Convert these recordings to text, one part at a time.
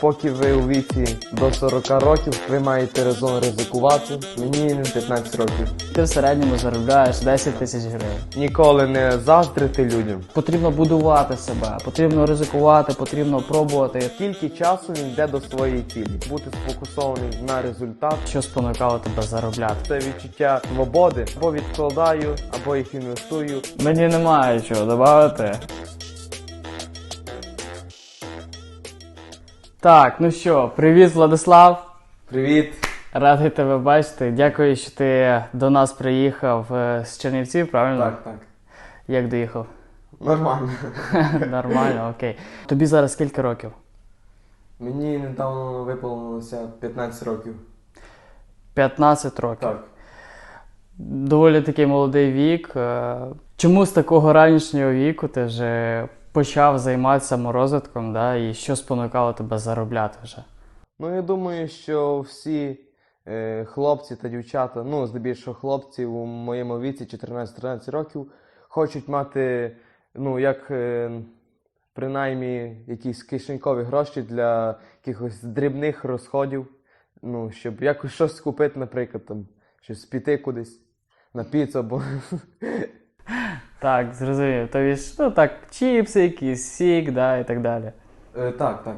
Поки ви у віці до 40 років, ви маєте резон ризикувати. Мені 15 років. Ти в середньому заробляєш 10 тисяч гривень. Ніколи не заздрити людям. Потрібно будувати себе, потрібно ризикувати, потрібно пробувати. Скільки часу він йде до своєї цілі? Бути сфокусований на результат. Що спонукало тебе заробляти? Це відчуття свободи. Або відкладаю, або їх інвестую. Мені немає чого додати. Так, ну що, привіт, Владислав. Привіт! Радий тебе бачити. Дякую, що ти до нас приїхав е, з Чернівців, правильно? Так, так. Як доїхав? Нормально. Нормально, окей. Тобі зараз скільки років? Мені недавно виповнилося 15 років. 15 років. Так. Доволі такий молодий вік. Е, Чому з такого ранішнього віку ти вже почав займатися саморозвитком, да, і що спонукало тебе заробляти вже? Ну, я думаю, що всі е, хлопці та дівчата, ну, здебільшого хлопці у моєму віці 14-13 років, хочуть мати, ну, як е, принаймні якісь кишенькові гроші для якихось дрібних розходів. Ну, щоб якось щось купити, наприклад, там, щось піти кудись на піцу або. Так, зрозумів. Тобі ж, ну так, чіпси якісь, сік, да, і так далі. Е, так, так.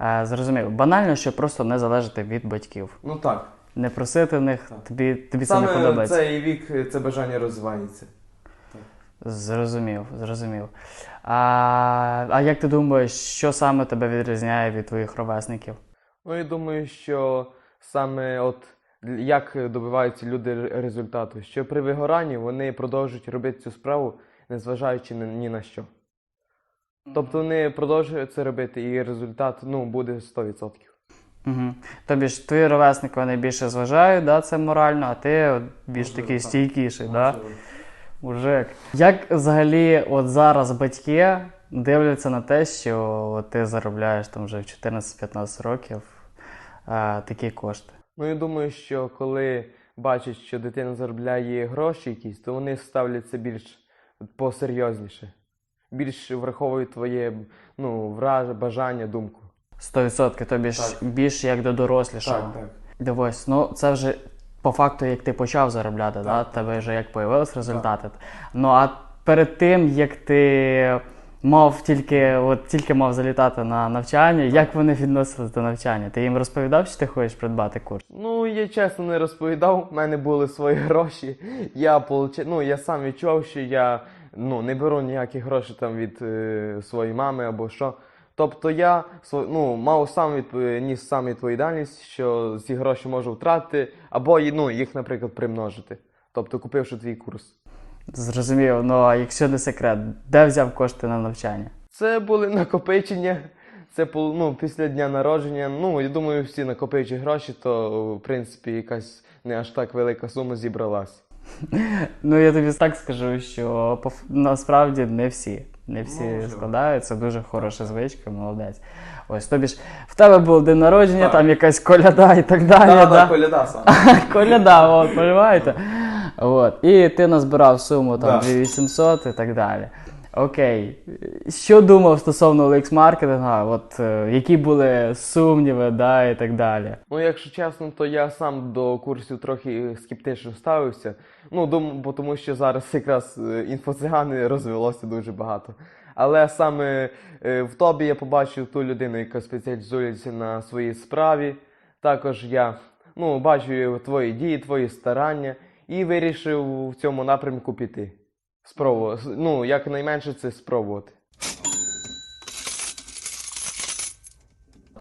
Е, зрозумів. Банально, щоб просто не залежати від батьків. Ну так. Не просити в них, Так. тобі, тобі це не Саме подобається. цей вік е, це бажання розвивається. Зрозумів, зрозумів. А, а як ти думаєш, що саме тебе відрізняє від твоїх ровесників? Ну, я думаю, що саме от як добиваються люди результату, що при вигоранні вони продовжують робити цю справу, незважаючи ні на що. Тобто вони продовжують це робити, і результат ну, буде 100%. Угу. Тобі ж твої ровесники вони більше зважають, да, це морально, а ти от більш Можливо, такий так. стійкіший, да? Мужик. Як взагалі от зараз батьки дивляться на те, що от ти заробляєш там вже в 14-15 років а, такі кошти? Ну, я думаю, що коли бачать, що дитина заробляє гроші якісь, то вони ставляться більш посерйозніше. Більш враховують твоє ну, враж, бажання, думку. 100% тобі ж більш як до дорослішого. Дивись, ну це вже по факту, як ти почав заробляти, да? тебе вже як появились результати. Ну а перед тим, як ти мав тільки, от тільки мав залітати на навчання, як вони відносились до навчання? Ти їм розповідав, що ти хочеш придбати курс? Ну, я чесно не розповідав, в мене були свої гроші. Я получ... ну, я сам відчув, що я ну, не беру ніякі гроші там від е, своєї мами або що. Тобто я ну, мав сам відп... ніс сам відповідальність, що ці гроші можу втратити, або ну, їх, наприклад, примножити. Тобто купивши твій курс. Зрозумів, ну а якщо не секрет, де взяв кошти на навчання? Це були накопичення. Це ну, після дня народження. Ну, я думаю, всі накопичі гроші, то в принципі якась не аж так велика сума зібралась. Ну я тобі так скажу, що насправді не всі. Не всі Ну, можливо. складають, це дуже хороша звичка, молодець. Ось тобі ж в тебе був день народження, Так. там якась коляда і так далі. да? коляда саме. Коляда, от, розумієте? От. І ти назбирав суму там 2800 і так далі. Окей. Що думав стосовно OLX маркетинга? От е, які були сумніви, да, і так далі. Ну, якщо чесно, то я сам до курсів трохи скептично ставився. Ну, дум, бо тому що зараз якраз е, інфоцигани розвелося дуже багато. Але саме е, в тобі я побачив ту людину, яка спеціалізується на своїй справі. Також я ну, бачу твої дії, твої старання і вирішив в цьому напрямку піти. Спробувати. Ну, якнайменше це спробувати.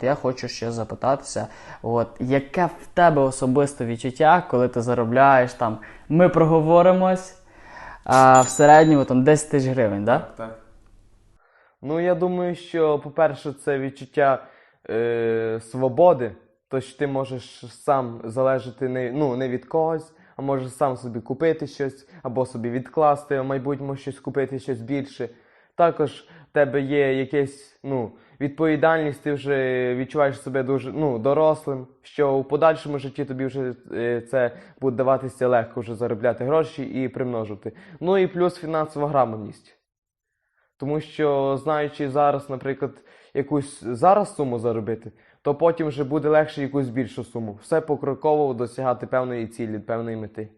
Я хочу ще запитатися, от яке в тебе особисте відчуття, коли ти заробляєш там, ми проговоримось а, в середньому там 10 тисяч гривень, да? Так. Ну, я думаю, що, по-перше, це відчуття е, свободи, то що ти можеш сам залежати не, ну, не від когось, а можеш сам собі купити щось, або собі відкласти, в майбутньому щось купити, щось більше. Також в тебе є якась ну, відповідальність, ти вже відчуваєш себе дуже ну, дорослим, що в подальшому житті тобі вже е, це буде даватися легко вже заробляти гроші і примножувати. Ну і плюс фінансова грамотність. Тому що, знаючи зараз, наприклад, якусь зараз суму заробити, то потім вже буде легше якусь більшу суму. Все покроково досягати певної цілі, певної мети.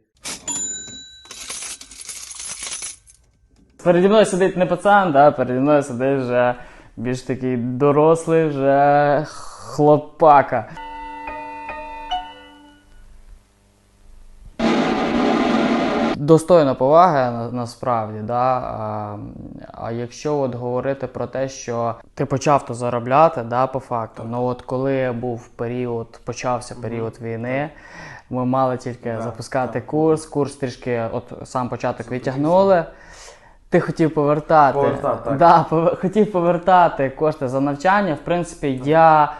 Переді мною сидить не пацан, да, переді мною сидить вже більш такий дорослий вже хлопака. Достойна поваги насправді, да. А, а якщо от говорити про те, що ти почав то заробляти, да, по факту. Ну от коли був період, почався період війни, ми мали тільки запускати курс, курс трішки, от сам початок відтягнули. Ти хотів повертати, Повертати, так. Да, пов- хотів повертати кошти за навчання. В принципі, я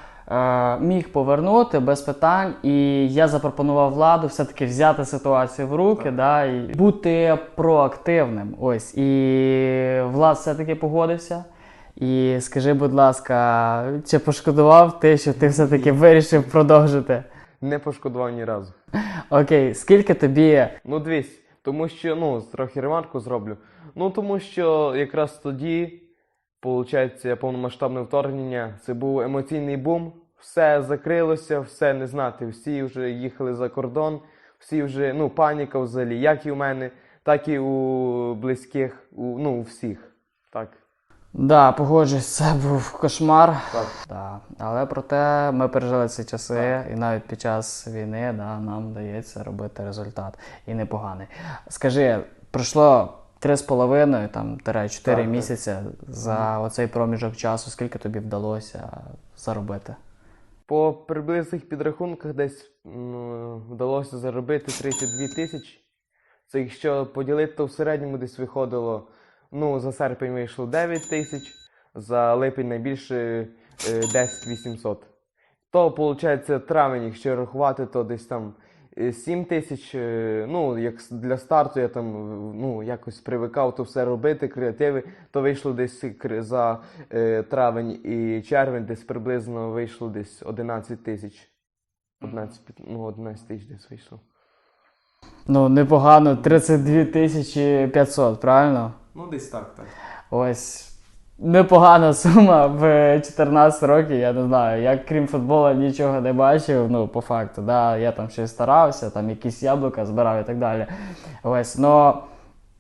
міг повернути без питань, і я запропонував владу все-таки взяти ситуацію в руки, да, і бути проактивним. Ось і влад все-таки погодився. І скажи, будь ласка, чи пошкодував ти, що ти все-таки вирішив продовжити? Не пошкодував ні разу. Окей, скільки тобі Ну, дивись, тому що, ну, трохи ремарку зроблю. Ну, тому що якраз тоді, виходить, повномасштабне вторгнення, це був емоційний бум, все закрилося, все не знати. Всі вже їхали за кордон, всі вже, ну, паніка взагалі, як і у мене, так і у близьких, у, ну, у всіх. Так. Да, погоджуюсь, це був кошмар. Так. Да. Але проте ми пережили ці часи, і навіть під час війни да, нам вдається робити результат. І непоганий. Скажи, пройшло 3,5 там, тире 4 Так, так. за оцей проміжок часу, скільки тобі вдалося заробити? По приблизних підрахунках десь м, вдалося заробити 32 тисячі. Це якщо поділити, то в середньому десь виходило, ну, за серпень вийшло 9 тисяч, за липень найбільше е, 10 800. То, виходить, травень, якщо рахувати, то десь там е, 7 тисяч. е, Ну, як для старту я там е, ну, якось привикав то все робити, креативи, то вийшло десь за е, травень і червень, десь приблизно вийшло десь 11 тисяч. 11, ну, 11 тисяч десь вийшло. Ну, непогано, 32 тисячі 500, правильно? Ну, десь так, так. Ось непогана сума в 14 років. Я не знаю. Я крім футболу нічого не бачив. Ну, по факту, да, я там щось старався, там якісь яблука збирав і так далі. Ось, но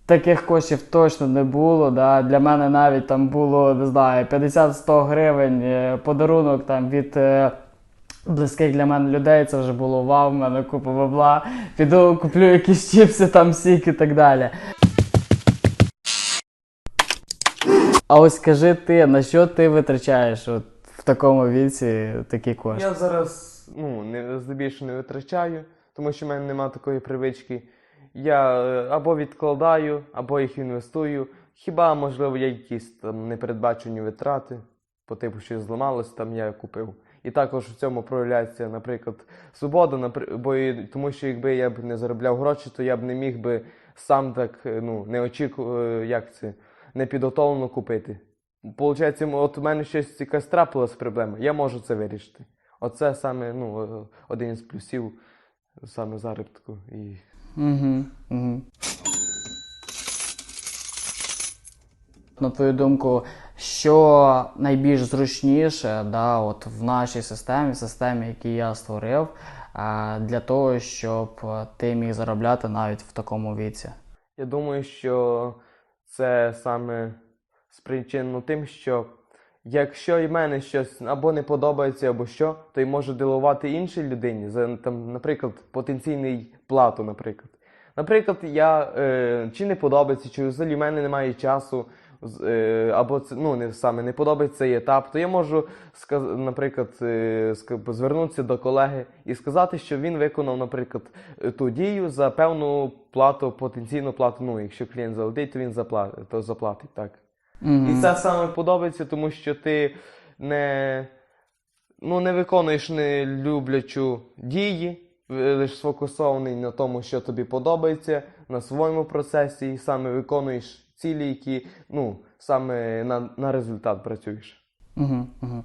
таких коштів точно не було. Да. Для мене навіть там було, не знаю, 50-100 гривень е, подарунок там від. е, Близьких для мене людей це вже було вау, в мене купа бабла. Піду куплю якісь чіпси, там сік і так далі. А ось скажи ти, на що ти витрачаєш от в такому віці такі кошти? Я зараз ну, не, здебільшого не витрачаю, тому що в мене немає такої привички. Я е, або відкладаю, або їх інвестую. Хіба, можливо, є якісь там непередбачені витрати, по типу, що зламалось, там я купив. І також в цьому проявляється, наприклад, свобода, напри- бо і- тому що якби я б не заробляв гроші, то я б не міг би сам так е, ну, не очікував, як це, непідготовлено купити. Получається, от у мене щось якась трапилась проблема, я можу це вирішити. Оце саме ну, один із плюсів саме заробітку. І... Угу, угу. На твою думку, що найбільш зручніше да, от в нашій системі, в системі, яку я створив, для того, щоб ти міг заробляти навіть в такому віці? Я думаю, що це саме спричинено тим, що якщо і мене щось або не подобається, або що, то й можу дилувати іншій людині за там, наприклад, потенційний плату, наприклад. Наприклад, я е, чи не подобається, чи взагалі в мене немає часу, або це ну не саме не подобається цей етап, то я можу наприклад, е, звернутися до колеги і сказати, що він виконав, наприклад, е, ту дію за певну плату, потенційну плату. Ну, якщо клієнт залетить, то він заплатить, то заплатить так. Угу. І це саме подобається, тому що ти не, ну, не виконуєш не люблячу дії, е, лише сфокусований на тому, що тобі подобається, на своєму процесі, і саме виконуєш цілі, які ну, саме на, на результат працюєш. Угу, угу.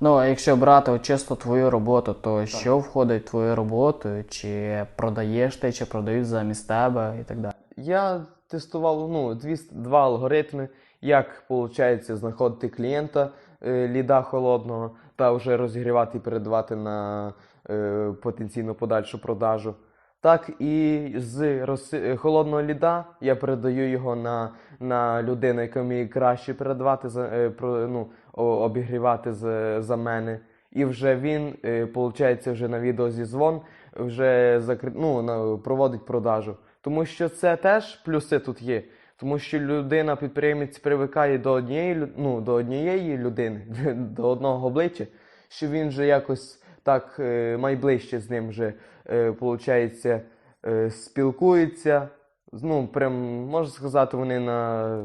Ну, а якщо брати от чисто твою роботу, то що входить в твою роботу? Чи продаєш ти, чи продають замість тебе і так далі? Я тестував ну, дві, два алгоритми, як виходить знаходити клієнта е, ліда холодного та вже розігрівати і передавати на е, потенційну подальшу продажу. Так і з роси... е, холодного ліда я передаю його на, на людину, яка вміє краще передавати за е, ну, обігрівати за, за мене. І вже він, е, виходить, вже на відеозізвон вже закри... ну, проводить продажу. Тому що це теж плюси тут є. Тому що людина, підприємець, привикає до однієї, ну, до однієї людини, до одного обличчя, що він вже якось так е, найближче з ним вже, е, виходить, е, спілкується. Ну, прям, можна сказати, вони на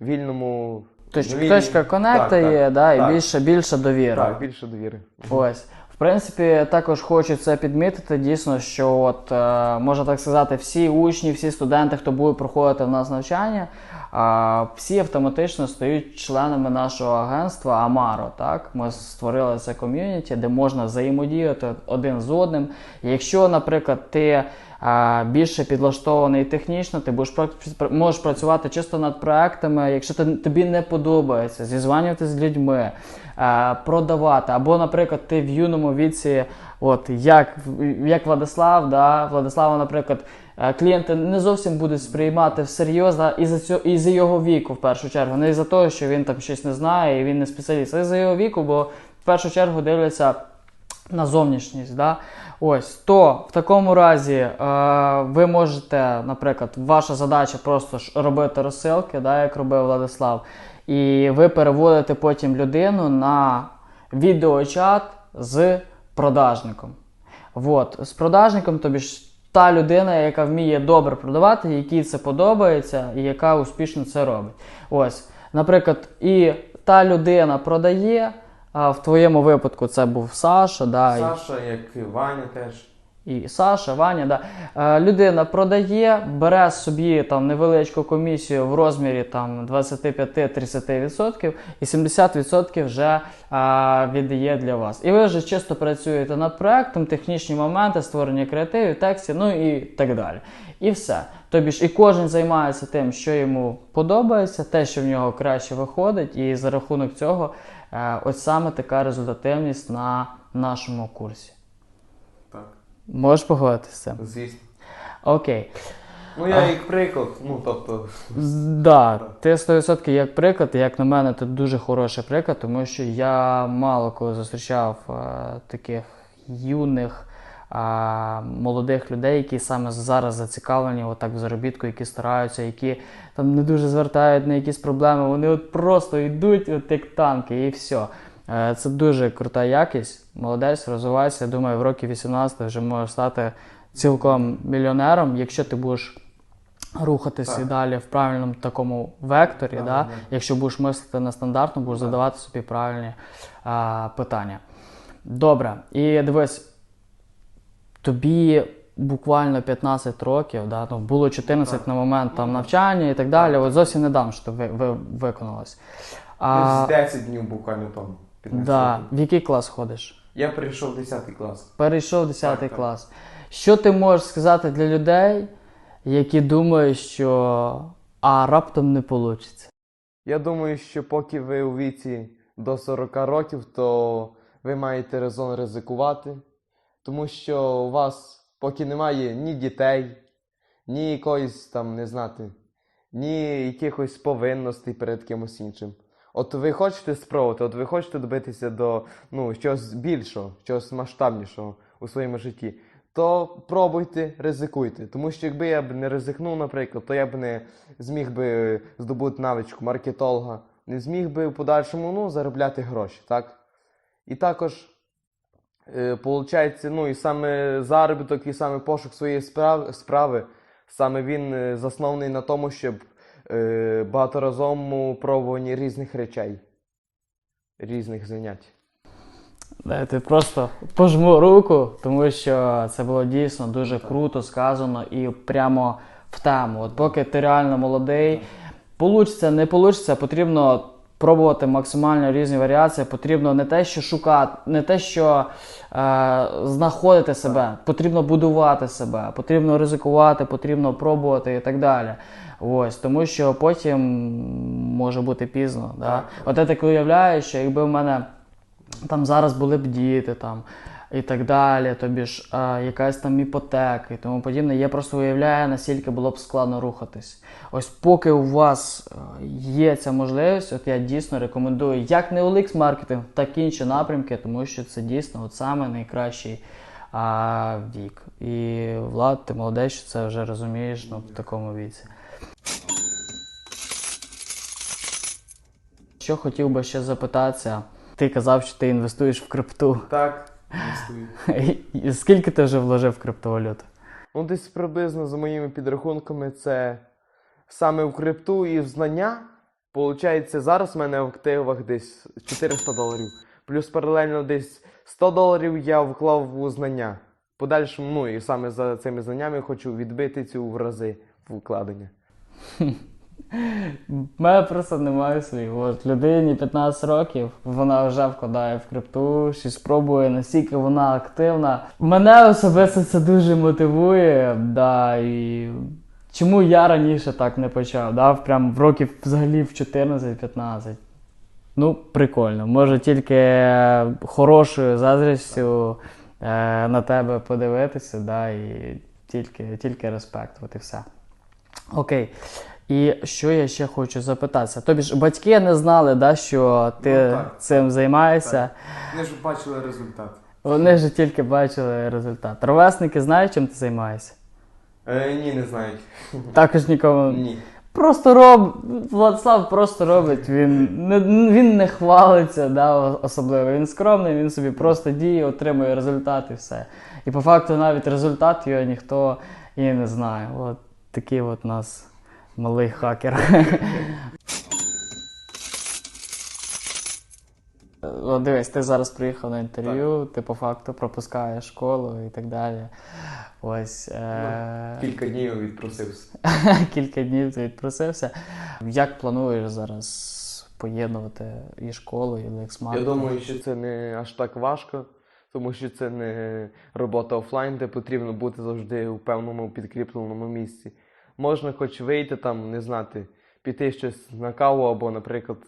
вільному. Точка, вільній- точка конекта Так, так, є, да, і більше, більше довіри. Так, більше довіри. Ось. В принципі, також хочу це підмітити дійсно, що от, е, можна так сказати, всі учні, всі студенти, хто буде проходити в нас навчання, всі автоматично стають членами нашого агентства Амаро. Так? Ми створили це ком'юніті, де можна взаємодіяти один з одним. Якщо, наприклад, ти більше підлаштований технічно, ти будеш можеш працювати чисто над проектами, якщо тобі не подобається, зізванювати з людьми, е, продавати. Або, наприклад, ти в юному віці, от як, як Владислав, да, Владислава, наприклад, е, клієнти не зовсім будуть сприймати всерйоз да, із-за цього, із-за його віку, в першу чергу. Не із-за того, що він там щось не знає і він не спеціаліст, а із-за його віку, бо в першу чергу дивляться на зовнішність. Да? Ось, то в такому разі е, ви можете, наприклад, ваша задача просто ж робити розсилки, да, як робив Владислав, і ви переводите потім людину на відеочат з продажником. От, з продажником, тобі ж та людина, яка вміє добре продавати, якій це подобається, і яка успішно це робить. Ось, наприклад, і та людина продає. А в твоєму випадку це був Саша, да, і- Саша, як і Ваня теж. І Саша, Ваня, да. Е, людина продає, бере собі там невеличку комісію в розмірі там 25-30% і 70% вже е, віддає для вас. І ви вже чисто працюєте над проектом, технічні моменти, створення креативів, текстів, ну і так далі. І все. Тобі ж і кожен займається тим, що йому подобається, те, що в нього краще виходить, і за рахунок цього е, ось саме така результативність на нашому курсі. Можеш погодитися звісно. Окей. Ну, я як приклад, ну тобто. Да, ти 100% як приклад, і як на мене, ти дуже хороший приклад, тому що я мало коли зустрічав е, таких юних, е, молодих людей, які саме зараз зацікавлені отак в заробітку, які стараються, які там не дуже звертають на якісь проблеми. Вони от просто йдуть, от як танки, і все. Е, Це дуже крута якість. Молодець, розвивайся. Я думаю, в років 18 вже можеш стати цілком мільйонером, якщо ти будеш рухатися Так. і далі в правильному такому векторі, Так, да? так. якщо будеш мислити нестандартно, будеш задавати собі правильні а, питання. Добре, і дивись, тобі буквально 15 років, да? ну, було 14 на момент там, навчання і так далі. От зовсім недавно що ви, ви, виконалось. А, 10 днів буквально тому. 15 да, років. в який клас ходиш? Я прийшов в 10 клас. Перейшов 10 Так, так. клас. Що ти можеш сказати для людей, які думають, що а раптом не вийде? Я думаю, що поки ви у віці до 40 років, то ви маєте резон ризикувати, тому що у вас поки немає ні дітей, ні якоїсь там, не знати, ні якихось повинностей перед кимось іншим. От ви хочете спробувати, от ви хочете добитися до ну, чогось більшого, чогось масштабнішого у своєму житті, то пробуйте, ризикуйте. Тому що якби я б не ризикнув, наприклад, то я б не зміг би здобути навичку маркетолога, не зміг би в подальшому ну, заробляти гроші, так? І також, е, ну і саме заробіток, і саме пошук своєї справи, справи саме він е, заснований на тому, щоб е, багаторазовому пробуванні різних речей, різних занять. Дайте просто пожму руку, тому що це було дійсно дуже круто сказано і прямо в тему. От поки ти реально молодий, получиться, не получиться, потрібно пробувати максимально різні варіації. Потрібно не те, що шукати, не те, що е, знаходити себе, потрібно будувати себе, потрібно ризикувати, потрібно пробувати і так далі. Ось, тому що потім може бути пізно. Да? От я так уявляю, що якби в мене там зараз були б діти там. І так далі, тобі ж а, якась там іпотека і тому подібне. Я просто уявляю, наскільки було б складно рухатись. Ось поки у вас е, є ця можливість, от я дійсно рекомендую як не OLX маркетинг, так і інші напрямки, тому що це дійсно от саме найкращий а, вік. І Влад, ти молодець, що це вже розумієш ну, в такому віці. Що хотів би ще запитатися, ти казав, що ти інвестуєш в крипту. Так. І Скільки ти вже вложив в криптовалюту? Ну, десь приблизно за моїми підрахунками, це саме в крипту і в знання. Получається, зараз в мене в активах десь 400 доларів. Плюс паралельно десь 100 доларів я вклав у знання. Подальшому, ну і саме за цими знаннями хочу відбити цю в рази вкладення. У мене просто немає своїх. От людині 15 років, вона вже вкладає в крипту, щось пробує, настільки вона активна. Мене особисто це дуже мотивує. Да, і чому я раніше так не почав? Да? Прям в років взагалі в 14-15. Ну, прикольно. Може тільки хорошою заздрістю е, на тебе подивитися, да, і тільки, тільки респект, от і все. Окей. І що я ще хочу запитатися? Тобі ж батьки не знали, да, що ти Ну, так. цим займаєшся. Вони ж бачили результат. Вони ж тільки бачили результат. Ровесники знають, чим ти займаєшся? Е, ні, не знають. Також нікому. Ні. Просто роб... Владислав просто робить. Він не, він не хвалиться, да, особливо. Він скромний, він собі просто діє, отримує результат і все. І по факту навіть результат його ніхто і не знає. От такий от у нас малий хакер. От дивись, ти зараз приїхав на інтерв'ю, ти по факту пропускаєш школу і так далі. Ось. Е... Кілька днів відпросився. Кілька днів ти відпросився. Як плануєш зараз поєднувати і школу, і Lex Я думаю, що це не аж так важко, тому що це не робота офлайн, де потрібно бути завжди у певному підкріпленому місці. Можна хоч вийти там, не знати, піти щось на каву або, наприклад,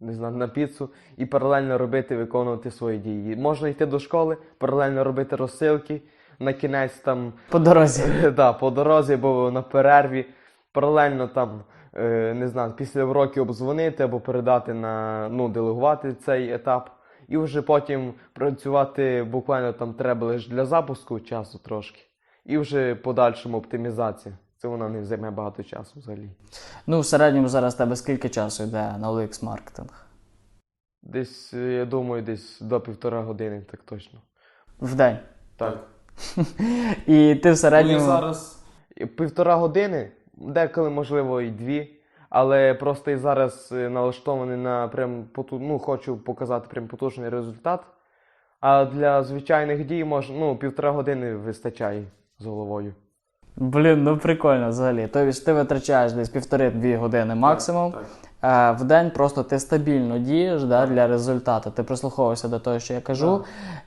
не знаю, на піцу і паралельно робити, виконувати свої дії. Можна йти до школи, паралельно робити розсилки, на кінець там По дорозі. да, по дорозі або на перерві, паралельно там, е, не знаю, після уроків обдзвонити або передати на, ну, делегувати цей етап. І вже потім працювати буквально там треба лише для запуску часу трошки. І вже подальшому оптимізація. Це вона не займе багато часу взагалі. Ну, в середньому зараз в тебе скільки часу йде на OLX маркетинг? Десь, е, я думаю, десь до півтора години, так точно. В день. Так. І ти в середньому. зараз півтора години, деколи, можливо, і дві. Але просто і зараз е, налаштований на прям поту... ну, хочу показати прям потужний результат. А для звичайних дій може, ну, півтора години вистачає з головою. Блін, ну прикольно взагалі. Тобто ти витрачаєш десь півтори-дві години максимум. Е, в день просто ти стабільно дієш да, для результату. Ти прислуховуєшся до того, що я кажу,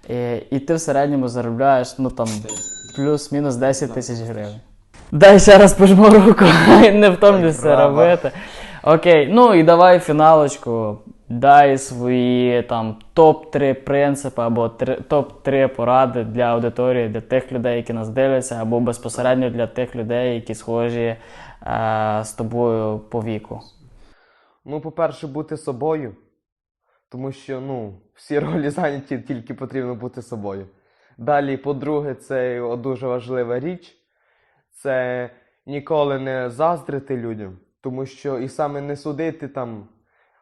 і, і ти в середньому заробляєш ну там плюс-мінус 10 тисяч гривень. Дай ще раз пожму руку, не втомлюся робити. Окей, ну і давай фіналочку. Дай свої там топ-3 принципи або топ-3 поради для аудиторії, для тих людей, які нас дивляться, або безпосередньо для тих людей, які схожі е, з тобою по віку. Ну, по-перше, бути собою. Тому що ну, всі ролі зайняті, тільки потрібно бути собою. Далі, по-друге, це дуже важлива річ. Це ніколи не заздрити людям, тому що і саме не судити там,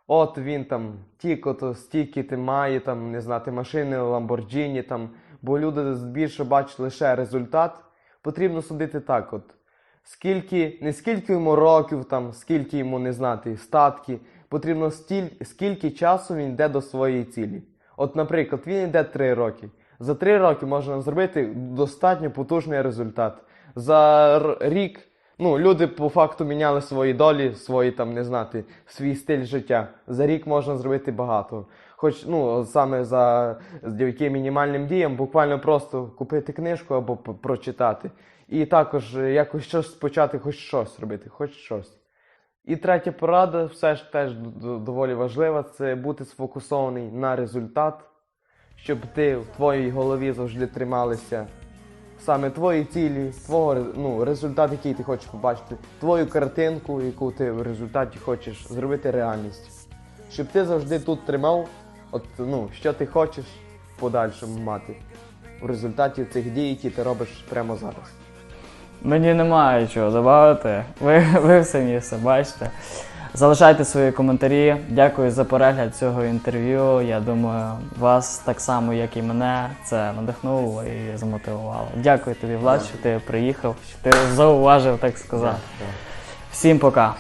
от він там тільки-то стільки ти має, там, не знати, машини Ламборджіні, там, бо люди більше бачать лише результат. Потрібно судити так, от. Скільки, не скільки йому років, там, скільки йому не знати, статки, потрібно стіль, скільки часу він йде до своєї цілі. От, наприклад, він йде 3 роки. За 3 роки можна зробити достатньо потужний результат. За рік ну, люди по факту міняли свої долі, свої там, не знати, свій стиль життя. За рік можна зробити багато. Хоч ну, саме за завдяки мінімальним діям, буквально просто купити книжку або прочитати. І також якось щось почати, хоч щось робити, хоч щось. І третя порада, все ж теж доволі важлива, це бути сфокусований на результат, щоб ти в твоїй голові завжди трималися саме твої цілі, твого ну, результат, який ти хочеш побачити, твою картинку, яку ти в результаті хочеш зробити реальність. Щоб ти завжди тут тримав, от, ну, що ти хочеш в подальшому мати в результаті цих дій, які ти робиш прямо зараз. Мені немає чого додати. Ви, ви все бачите. Залишайте свої коментарі. Дякую за перегляд цього інтерв'ю. Я думаю, вас так само, як і мене, це надихнуло і замотивувало. Дякую тобі, Влад, що ти приїхав, що ти зауважив, так сказати. Всім пока.